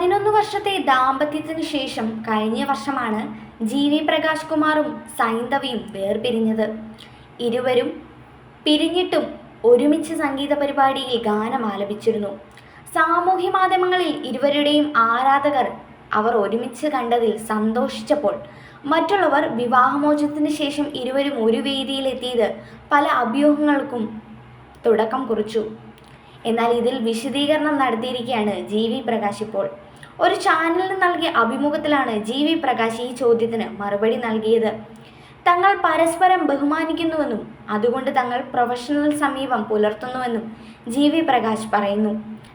പതിനൊന്ന് വർഷത്തെ ദാമ്പത്യത്തിന് ശേഷം കഴിഞ്ഞ വർഷമാണ് ജി വി പ്രകാശ് കുമാറും സൈന്ധവിയും വേർപിരിഞ്ഞത്. ഇരുവരും പിരിഞ്ഞിട്ടും ഒരുമിച്ച് സംഗീത പരിപാടിയിൽ ഗാനം ആലപിച്ചിരുന്നു. സാമൂഹ്യ മാധ്യമങ്ങളിൽ ഇരുവരുടെയും ആരാധകർ അവർ ഒരുമിച്ച് കണ്ടതിൽ സന്തോഷിച്ചപ്പോൾ മറ്റുള്ളവർ വിവാഹമോചനത്തിന് ശേഷം ഇരുവരും ഒരു വേദിയിലെത്തിയത് പല അഭ്യൂഹങ്ങൾക്കും തുടക്കം കുറിച്ചു. എന്നാൽ ഇതിൽ വിശദീകരണം നടത്തിയിരിക്കുകയാണ് ജി വി പ്രകാശ് ഇപ്പോൾ. ഒരു ചാനലിന് നൽകിയ അഭിമുഖത്തിലാണ് ജി വി പ്രകാശ് ഈ ചോദ്യത്തിന് മറുപടി നൽകിയത്. തങ്ങൾ പരസ്പരം ബഹുമാനിക്കുന്നുവെന്നും അതുകൊണ്ട് തങ്ങൾ പ്രൊഫഷണൽ സമീപം പുലർത്തുന്നുവെന്നും ജി വി പ്രകാശ് പറയുന്നു.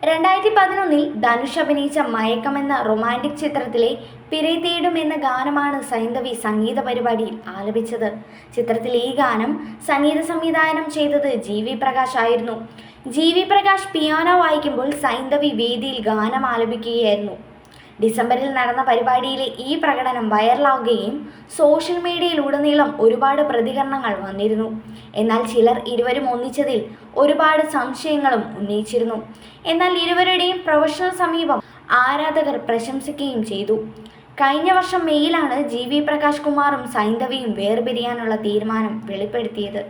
രണ്ടായിരത്തി പതിനൊന്നിൽ ധനുഷ് അഭിനയിച്ച മയക്കം എന്ന റൊമാന്റിക് ചിത്രത്തിലെ പിറേ തേടും എന്ന ഗാനമാണ് സൈന്ധവി സംഗീത പരിപാടിയിൽ ആലപിച്ചത്. ചിത്രത്തിലെ ഈ ഗാനം സംഗീത സംവിധാനം ചെയ്തത് ജി വി പ്രകാശ് ആയിരുന്നു. ജി വി പ്രകാശ് പിയാനോ വായിക്കുമ്പോൾ സൈന്ധവി വേദിയിൽ ഗാനം ആലപിക്കുകയായിരുന്നു. ഡിസംബറിൽ നടന്ന പരിപാടിയിലെ ഈ പ്രകടനം വൈറലാവുകയും സോഷ്യൽ മീഡിയയിലുടനീളം ഒരുപാട് പ്രതികരണങ്ങൾ വന്നിരുന്നു. എന്നാൽ ചിലർ ഇരുവരും ഒന്നിച്ചതിൽ ഒരുപാട് സംശയങ്ങളും ഉന്നയിച്ചിരുന്നു. എന്നാൽ ഇരുവരുടെയും പ്രൊഫഷണൽ സമീപം ആരാധകർ പ്രശംസിക്കുകയും ചെയ്തു. കഴിഞ്ഞ വർഷം മെയ്യിലാണ് ജി വി പ്രകാശ് കുമാറും സൈന്ധവിയും വേർപിരിയാനുള്ള തീരുമാനം വെളിപ്പെടുത്തിയത്.